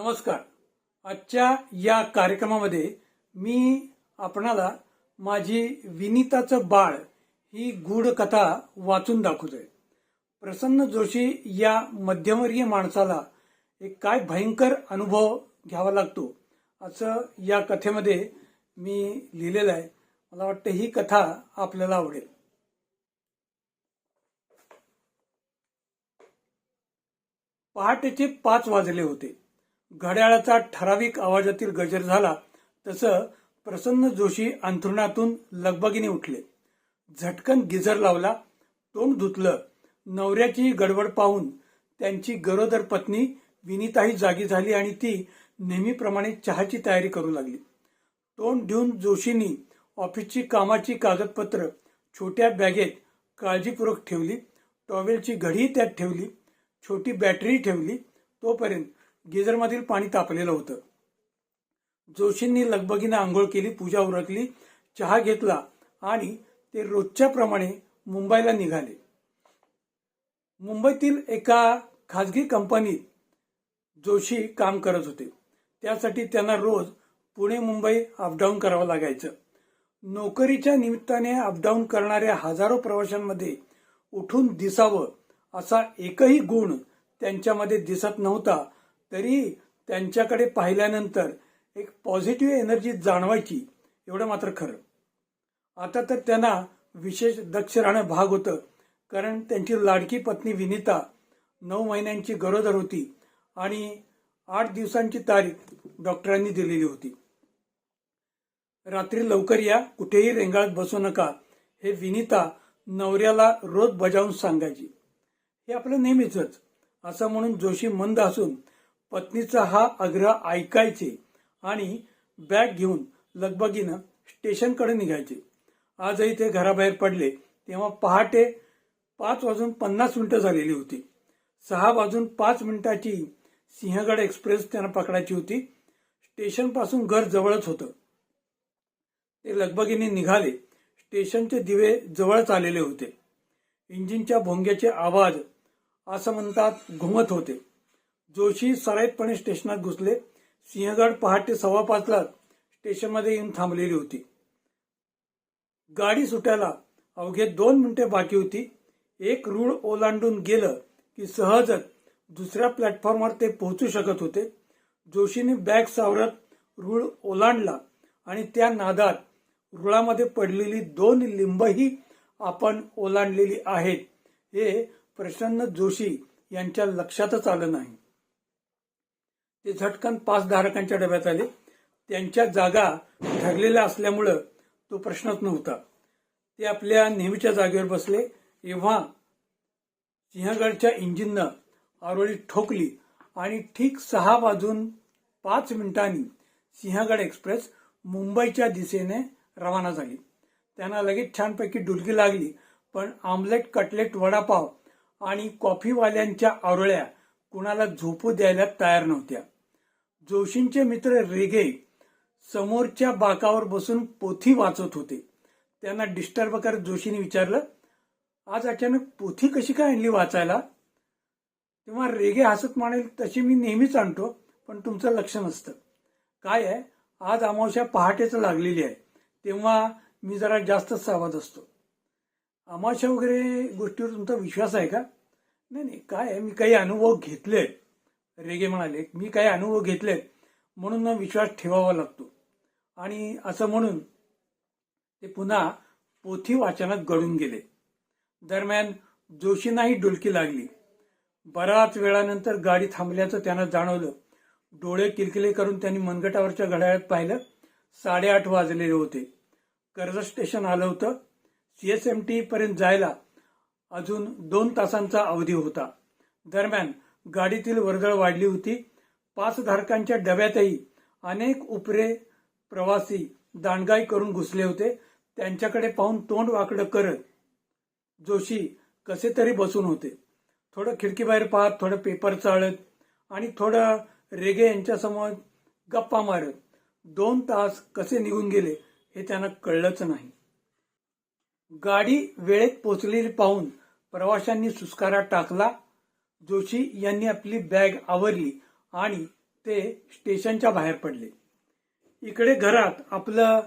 नमस्कार. आजच्या या कार्यक्रमामध्ये मी आपणाला माझी विनीताचं बाळ ही गूढ कथा वाचून दाखवतोय. प्रसन्न जोशी या मध्यमवर्गीय माणसाला एक काय भयंकर अनुभव घ्यावा लागतो असं या कथेमध्ये मी लिहिलेलं आहे. मला वाटतं ही कथा आपल्याला आवडेल. पहाटेचे पाच वाजले होते. घड्याळाचा ठराविक आवाजातील गजर झाला तसं प्रसन्न जोशी अंथरुणातून लगबगीने उठले. झटकन गिझर लावला तोंड धुतलं नवऱ्याची गडबड पाहून त्यांची गरोदर पत्नी विनीताही जागी झाली आणि ती नेहमीप्रमाणे चहाची तयारी करू लागली. तोंड देऊन जोशींनी ऑफिसची कामाची कागदपत्र छोट्या बॅगेत काळजीपूर्वक ठेवली टॉवेलची घडी त्यात ठेवली छोटी बॅटरी ठेवली तोपर्यंत गेजरमधील पाणी तापलेलं होतं. जोशींनी लगबगीनं आंघोळ केली पूजा उरकली चहा घेतला आणि ते रोजच्या प्रमाणे मुंबईला निघाले. मुंबईतील एका खाजगी कंपनीत जोशी काम करत होते. त्यासाठी त्यांना रोज पुणे मुंबई अपडाऊन करावं लागायचं. नोकरीच्या निमित्ताने अपडाऊन करणाऱ्या हजारो प्रवाशांमध्ये उठून दिसावं असा एकही गुण त्यांच्यामध्ये दिसत नव्हता तरी त्यांच्याकडे पाहिल्यानंतर एक पॉझिटिव्ह एनर्जी जाणवायची एवढं मात्र खरं. आता तर त्यांना विशेष दक्ष राहणं भाग होतं कारण त्यांची लाडकी पत्नी विनिता नऊ महिन्यांची गरोदर होती आणि आठ दिवसांची तारीख डॉक्टरांनी दिलेली होती. रात्री लवकर या कुठेही रेंगाळत बसू नका हे विनिता नवऱ्याला रोज बजावून सांगायची. हे आपलं नेहमीच असं म्हणून जोशी मंद असून पत्नीचा हा आग्रह ऐकायचे आणि बॅग घेऊन लगबगीनं स्टेशनकडे निघायचे. आजही ते घराबाहेर पडले तेव्हा पहाटे पाच वाजून पन्नास मिनिटं झालेली होती. सहा वाजून पाच मिनिटाची सिंहगड एक्सप्रेस त्यांना पकडायची होती. स्टेशनपासून घर जवळच होतं. ते लगबगीने निघाले. स्टेशनचे दिवे जवळच आलेले होते. इंजिनच्या भोंग्याचे आवाज असं म्हणतात घुमत होते. जोशी सराईतपणे स्टेशनात घुसले. सिंहगड पहाटे सव्वा पाचला स्टेशनमध्ये येऊन थांबलेली होती. गाडी सुटायला अवघे दोन मिनिटे बाकी होती. एक रूळ ओलांडून गेलं की सहजच दुसऱ्या प्लॅटफॉर्मवर ते पोहोचू शकत होते. जोशीने बॅग सावरत रूळ ओलांडला आणि त्या नादात रुळामध्ये पडलेली दोन लिंबही आपण ओलांडलेली आहेत हे प्रसन्न जोशी यांच्या लक्षातच आलं नाही. ते झटकन पाच धारकांच्या डब्यात आले. त्यांच्या जागा ठरलेल्या असल्यामुळं तो प्रश्नच नव्हता. ते आपल्या नेहमीच्या जागेवर बसले. एव्हा सिंहगडच्या इंजिननं आरोळी ठोकली आणि ठीक सहा वाजून पाच मिनिटांनी सिंहगड एक्सप्रेस मुंबईच्या दिशेने रवाना झाली. त्यांना लगेच छानपैकी डुलकी लागली पण आमलेट कटलेट वडापाव आणि कॉफीवाल्यांच्या आरोळ्या कुणाला झोपू द्यायला तयार नव्हत्या. जोशींचे मित्र रेगे समोरच्या बाकावर बसून पोथी वाचत होते. त्यांना डिस्टर्ब करत जोशीने विचारलं आज अचानक पोथी कशी काय आणली वाचायला? तेव्हा रेगे हसत मानेल तशी मी नेहमीच आणतो पण तुमचं लक्ष नसतं. काय आहे? आज अमावश्या पहाटेच लागलेली आहे. तेव्हा मी जरा जास्त सावध असतो. अमावश्या वगैरे गोष्टीवर तुमचा विश्वास आहे का? नाही नाही काय आहे? मी काही अनुभव घेतले रेगे म्हणाले मी काही अनुभव घेतलेत म्हणून ना विश्वास ठेवावा लागतो. आणि असं म्हणून ते पुन्हा पोथी वाचनात गळून गेले. दरम्यान जोशींनाही डुलकी लागली. बराच वेळानंतर गाडी थांबल्याचं त्यांना जाणवलं. डोळे किलकिले करून त्यांनी मनगटावरच्या घड्याळात पाहिलं साडेआठ वाजलेले होते. कर्जत स्टेशन आलं होतं. सीएसएमटी पर्यंत जायला अजून दोन तासांचा अवधी होता. दरम्यान गाडीतील वर्दळ वाढली होती. पाच धारकांच्या डब्यातही अनेक उपरे प्रवासी दांडगाई करून घुसले होते. त्यांच्याकडे पाहून तोंड वाकडं करत जोशी कसे तरी बसून होते. थोडं खिडकीबाहेर पाहत थोडं पेपर चाळत आणि थोडं रेगे यांच्यासमोर गप्पा मारत दोन तास कसे निघून गेले हे त्यांना कळलंच नाही. गाडी वेळेत पोचलेली पाहून प्रवाशांनी सुस्कारा टाकला जोशी यांनी आपली बॅग आवरली आणि ते स्टेशनच्या बाहेर पडले. इकडे घरात आपलं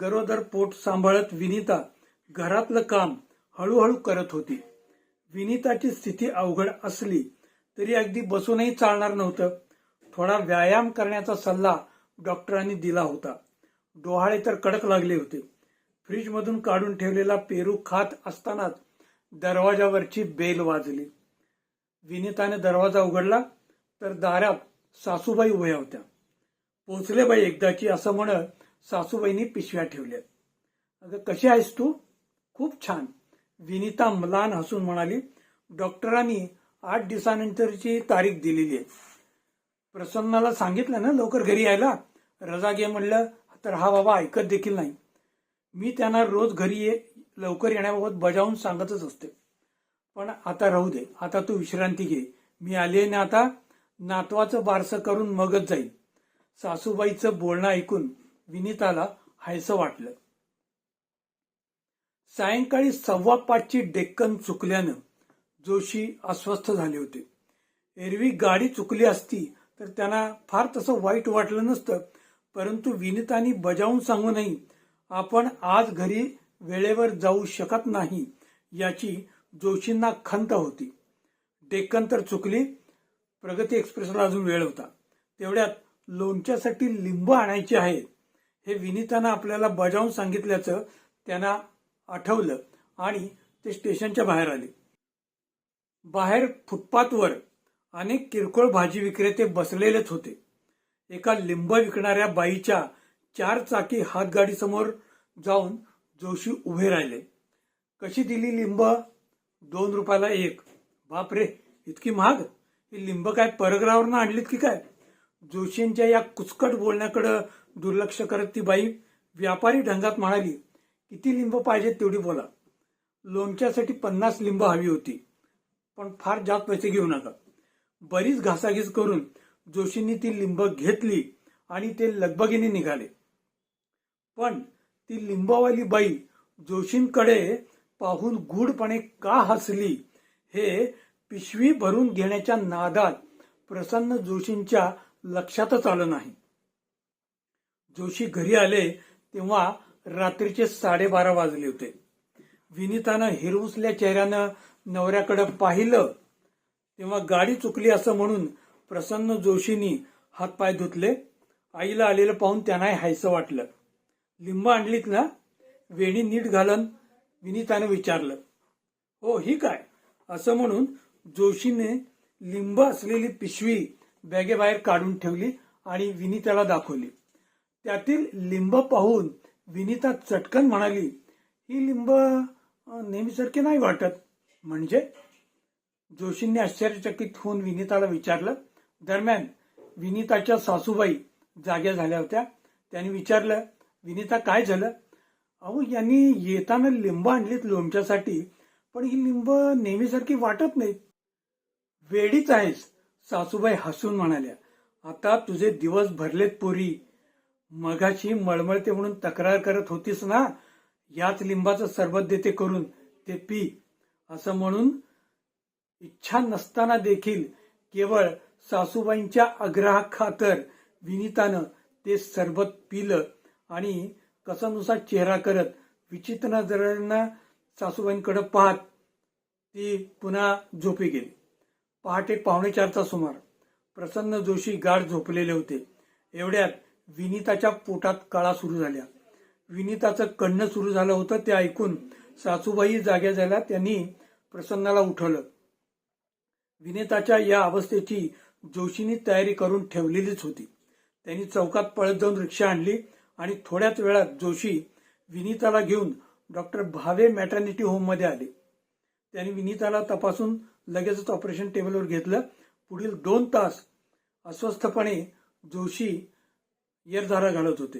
गरोदर पोट सांभाळत विनिता घरातलं काम हळूहळू करत होती. विनिताची स्थिती अवघड असली तरी अगदी बसूनही चालणार नव्हतं. थोडा व्यायाम करण्याचा सल्ला डॉक्टरांनी दिला होता. डोहाळे तर कडक लागले होते. फ्रीजमधून काढून ठेवलेला पेरू खात असतानाच दरवाजावरची बेल वाजली. विनिताने दरवाजा उघडला तर दारात सासूबाई उभ्या होत्या. पोचले बाई एकदाची असं म्हणत सासूबाईंनी पिशव्या ठेवल्या. अगं कशी आहेस तू? खूप छान. विनिता मलान हसून म्हणाली डॉक्टरांनी आठ दिवसानंतरची तारीख दिलेली आहे. प्रसन्नाला सांगितलं ना लवकर घरी यायला? रजा घे म्हणलं तर हा बाबा ऐकत देखील नाही. मी त्यांना रोज घरी ये लवकर येण्याबाबत बजावून सांगतच असते. पण आता राहू दे. आता तू विश्रांती घे. मी आले ना आता? नातवाचं बारसं करून मगच जाईल सासूबाईचं बोलणं ऐकून विनीताला हायसं वाटलं. सायंकाळी सव्वा पाचची डेक्कन चुकल्यानं जोशी अस्वस्थ झाले होते. एरवी गाडी चुकली असती तर त्यांना फार तसं वाईट वाटलं नसतं परंतु विनितानी बजावून सांगूनही आपण आज घरी वेळेवर जाऊ शकत नाही याची जोशींना खंत होती. डेक्कन तर चुकली. प्रगती एक्सप्रेसला अजून वेळ होता. तेवढ्यात लोणच्यासाठी लिंब आणायचे आहे हे विनितानं आपल्याला बजावून सांगितल्याचं त्यांना आठवलं आणि ते स्टेशनच्या बाहेर आले. बाहेर फुटपाथवर अनेक किरकोळ भाजी विक्रेते बसलेलेच होते. एका लिंब विकणाऱ्या बाईच्या चार चाकी हातगाडीसमोर जाऊन जोशी उभे राहिले. कशी दिली लिंब? दोन रुपयाला एक. बापरे इतकी महाग? ही लिंब काय परग्रावरनं आणलीत की काय? जोशींच्या या कुचकट बोलण्याकडं दुर्लक्ष करत ती बाई व्यापारी ढंगात म्हणाली किती लिंब पाहिजे तेवढी बोला. लोणच्यासाठी पन्नास लिंब हवी होती पण फार जास्त पैसे घेऊ नका. बरीच घासाघीस करून जोशींनी ती लिंब घेतली आणि ते लगबगीने निघाले. पण ती लिंबवाली बाई जोशींकडे पाहून गूढपणे का हसली? हे पिशवी भरून घेण्याच्या नादात प्रसन्न जोशींच्या लक्षातच आलं नाही. जोशी घरी आले तेव्हा रात्रीचे साडेबारा वाजले होते. विनितानं हिरवसल्या चेहऱ्यानं नवऱ्याकडे पाहिलं. तेव्हा गाडी चुकली असं म्हणून प्रसन्न जोशींनी हातपाय धुतले. आईला आलेलं पाहून त्यांनाही हायसं वाटलं. लिंब आणलीत ना? वेणी नीट घालन. विनीताने विचारलं हो ही काय? असं म्हणून जोशीने लिंब असलेली पिशवी बॅगेबाहेर काढून ठेवली आणि विनीताला दाखवली. त्यातील लिंब पाहून विनीता चटकन म्हणाली ही लिंब नेहमीसारखी नाही वाटत. म्हणजे? जोशींनी आश्चर्यचकित होऊन विनीताला विचारलं. दरम्यान विनीताच्या सासूबाई जाग्या झाल्या होत्या. त्यांनी विचारलं विनीता काय झालं? अहो यांनी येताना लिंब आणलीत लोणच्यासाठी पण ही लिंब नेहमीसारखी वाटत नाहीत. वेडीच आहेस सासूबाई हसून म्हणाल्या. आता तुझे दिवस भरलेत पोरी. मगाशी मळमळते म्हणून तक्रार करत होतीस ना? याच लिंबाचं सरबत देते करून ते पी. असं म्हणून इच्छा नसताना देखील केवळ सासूबाईंच्या आग्रहाखातर विनितानं ते सरबत पिलं आणि कसानुसार चेहरा करत विचित्र नजरेनं सासूबाईंकडे पाहत ती पुन्हा झोपी गेली. पहाटे पावणेचारचा सुमार. प्रसन्न जोशी गाढ झोपलेले होते. एवढ्यात विनिताच्या पोटात कळा सुरू झाल्या. विनिताचं कण्ण सुरू झालं होतं ते ऐकून सासूबाई जाग्या झाल्या त्यांनी प्रसन्नाला उठवलं. विनीताच्या या अवस्थेची जोशींनी तयारी करून ठेवलेलीच होती. त्यांनी चौकात पळत जाऊन रिक्षा आणली. आणि थोड्याच वेळात जोशी विनीताला घेऊन डॉक्टर भावे मॅटर्निटी होममध्ये आले. त्यांनी विनीताला तपासून लगेचच ऑपरेशन टेबलवर घेतलं. पुढील दोन तास अस्वस्थपणे जोशी येरधारा घालत होते.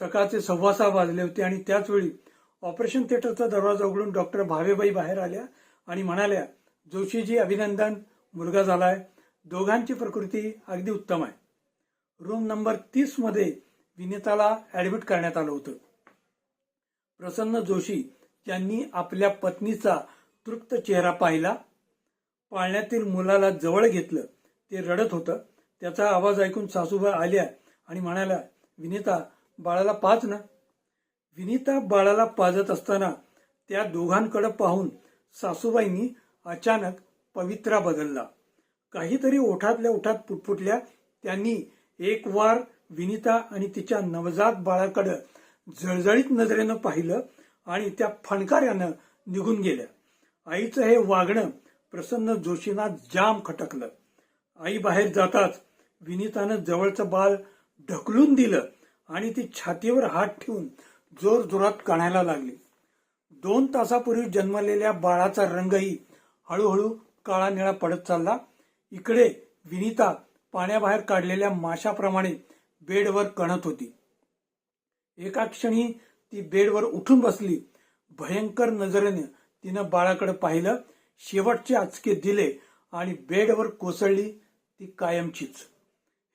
सकाळचे सव्वा सहा वाजले होते आणि त्याचवेळी ऑपरेशन थिएटरचा दरवाजा उघडून डॉक्टर भावेबाई बाहेर आल्या आणि म्हणाल्या जोशीजी अभिनंदन. मुलगा झालाय. दोघांची प्रकृती अगदी उत्तम आहे. रूम नंबर तीसमध्ये विनीताला ऍडमिट करण्यात आलं होतं. प्रसन्न जोशी यांनी आपल्या पत्नीचा तृप्त चेहरा पाहिला. पाळण्यातील मुलाला जवळ घेतलं. ते रडत होतं. त्याचा आवाज ऐकून सासूबाई आल्या आणि म्हणाल्या विनीता बाळाला पाच ना? विनीता बाळाला पाजत असताना त्या दोघांकडे पाहून सासूबाईंनी अचानक पवित्रा बदलला. काहीतरी ओठातल्या ओठात पुटपुटल्या त्यांनी एक वार विनिता आणि तिच्या नवजात बाळाकडे जळजळीत नजरेनं पाहिलं आणि त्या फणकाऱ्यानं निघून गेल्या. आईचं हे वागणं प्रसन्न जोशींना जाम खटकलं. आई बाहेर जाताच विनितानं जवळचं बाळ ढकलून दिलं आणि ती छातीवर हात ठेवून जोर जोरात काढायला लागली. दोन तासापूर्वी जन्मलेल्या बाळाचा रंगही हळूहळू काळा निळा पडत चालला. इकडे विनिता पाण्याबाहेर काढलेल्या माशाप्रमाणे बेडवर कणत होती. एका क्षणी ती बेडवर उठून बसली. भयंकर नजरेने तिनं बाळाकडे पाहिलं. शेवटचे आचके दिले आणि बेडवर कोसळली ती कायमचीच.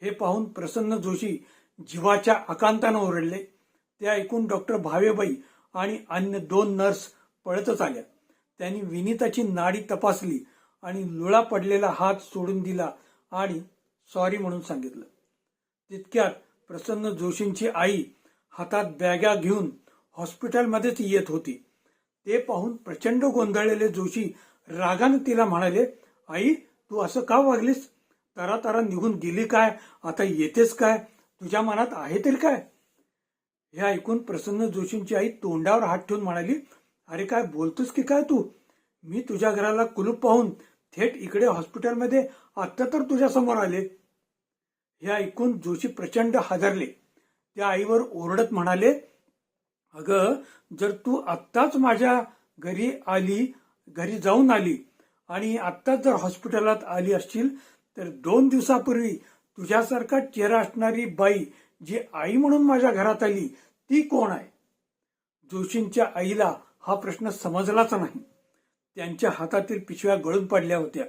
हे पाहून प्रसन्न जोशी जीवाच्या आकांतानं ओरडले. ते ऐकून डॉक्टर भावेबाई आणि अन्य दोन नर्स पळतच आल्या. त्यांनी विनीताची नाडी तपासली आणि लुळा पडलेला हात सोडून दिला आणि सॉरी म्हणून सांगितलं. तितक्यात प्रसन्न जोशींची आई हातात बॅगा घेऊन हॉस्पिटलमध्येच येत होती. ते पाहून प्रचंड गोंधळलेले जोशी रागाने तिला म्हणाले आई तू असं का वागलीस? तरा तरा निघून गेली काय? आता येतेस काय? तुझ्या मनात आहे तरी काय? हे ऐकून प्रसन्न जोशींची आई तोंडावर हात ठेवून म्हणाली अरे काय बोलतोस की काय तू? मी तुझ्या घराला कुलूप पाहून थेट इकडे हॉस्पिटलमध्ये आत्ता तर तुझ्या समोर आले. हे ऐकून जोशी प्रचंड हादरले. त्या आईवर ओरडत म्हणाले अगं जर तू आत्ताच माझ्या घरी आली घरी जाऊन आली आणि आत्ताच जर हॉस्पिटलात आली असशील तर दोन दिवसापूर्वी तुझ्यासारखा चेहरा असणारी बाई जी आई म्हणून माझ्या घरात आली ती कोण आहे? जोशींच्या आईला हा प्रश्न समजलाच नाही. त्यांच्या हातातील पिशव्या गळून पडल्या होत्या.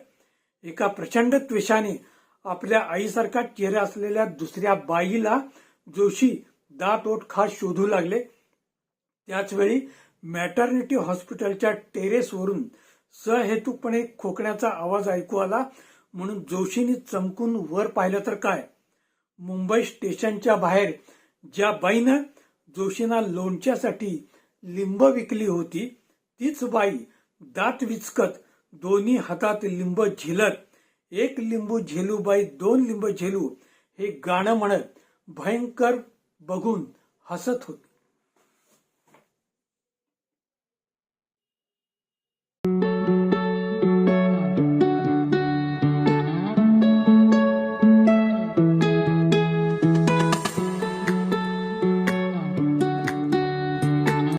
एका प्रचंड त्वेषाने आपल्या आईसारखा चेहरा असलेल्या दुसऱ्या बाईला जोशी दात ओठ खास शोधू लागले. त्याचवेळी मॅटर्निटी हॉस्पिटलच्या टेरेसवरून सहेतुकपणे खोकण्याचा आवाज ऐकू आला म्हणून जोशींनी चमकून वर पाहिलं तर काय? मुंबई स्टेशनच्या बाहेर ज्या बाईनं जोशींना लोणच्यासाठी लिंब विकली होती तीच बाई दात विचकत दोन्ही हातात लिंब झिलत एक लिंबू झेलू बाई दोन लिंबू झेलू हे गाणं म्हणत भयंकर बघून हसत होती.